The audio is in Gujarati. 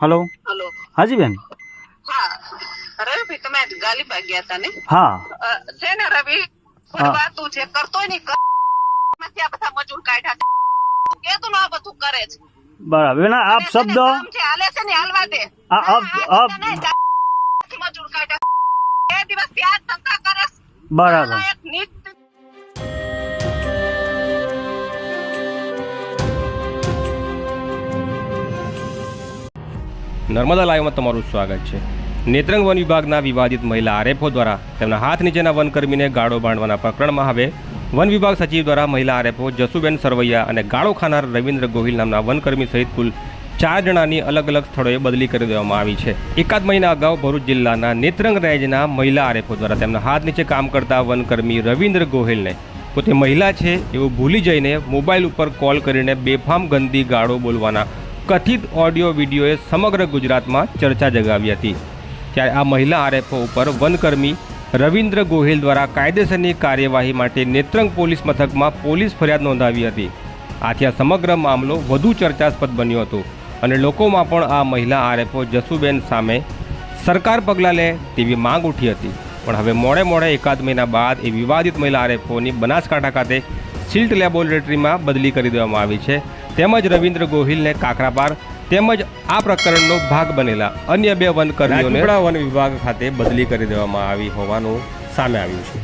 હલો? હલો. હાજી બેન. હા. રવિ તમે ગાલીબા ગયા હતા ને? હા. છે ને રવિ. તું જે કરતો નહીં કરમાંથી આ બધા મજૂર કાઢ્યા છે. તું આ બધું કરે છે? બરાબર. બેન આપ ને શબ્દ હાલે છે ને હાલવા દે. આ અબમાંથી મજૂર કાઢ્યા બે દિવસ ત્યાં ધંધા કરે બરાબર. એક નીચ નર્મદા લાઈવમાં તમારું સ્વાગત છે. નેત્રંગ વન વિભાગના વિવાદિત મહિલા આરએફઓ દ્વારા તેમના હાથ નીચેના વનકર્મીને ગાળો બાંધવાના પ્રકરણમાં હવે વન વિભાગ સચિવ દ્વારા મહિલા આરએફઓ જસુબેન સરવૈયા અને ગાળો ખાનાર રવિન્દ્ર ગોહિલ નામના વનકર્મી સહિત કુલ ચાર જણાની અલગ અલગ સ્થળોએ બદલી કરી દેવામાં આવી છે. એકાદ મહિના અગાઉ ભરૂચ જિલ્લાના નેત્રંગ રેન્જના મહિલા આરએફઓ દ્વારા તેમના હાથ નીચે કામ કરતા વનકર્મી રવિન્દ્ર ગોહિલને પોતે મહિલા છે એવું ભૂલી જઈને મોબાઈલ ઉપર કોલ કરીને બેફામ ગંદી ગાળો બોલવાના કથિત ઓડિયો વિડીયોએ સમગ્ર ગુજરાતમાં ચર્ચા જગાવી હતી. ત્યારે આ મહિલા આરએફઓ ઉપર વનકર્મી રવિન્દ્ર ગોહિલ દ્વારા કાયદેસરની કાર્યવાહી માટે નેત્રંગ પોલીસ મથકમાં પોલીસ ફરિયાદ નોંધાવી હતી. આથી આ સમગ્ર મામલો વધુ ચર્ચાસ્પદ બન્યો હતો અને લોકોમાં પણ આ મહિલા આરએફઓ જસુબેન સામે સરકાર પગલાં લે તેવી માંગ ઉઠી હતી. પણ હવે મોડે મોડે એકાદ મહિના બાદ એ વિવાદિત મહિલા આરએફઓની બનાસકાંઠા ખાતે સિલ્ટ લેબોરેટરીમાં બદલી કરી દેવામાં આવી છે. તેમજ રવિન્દ્ર ગોહિલને કાકરાપાર તેમજ આ પ્રકરણનો ભાગ બનેલા અન્ય બે વનકર્મીઓને વન વિભાગ ખાતે બદલી કરી દેવામાં આવી હોવાનું સામે આવ્યું છે.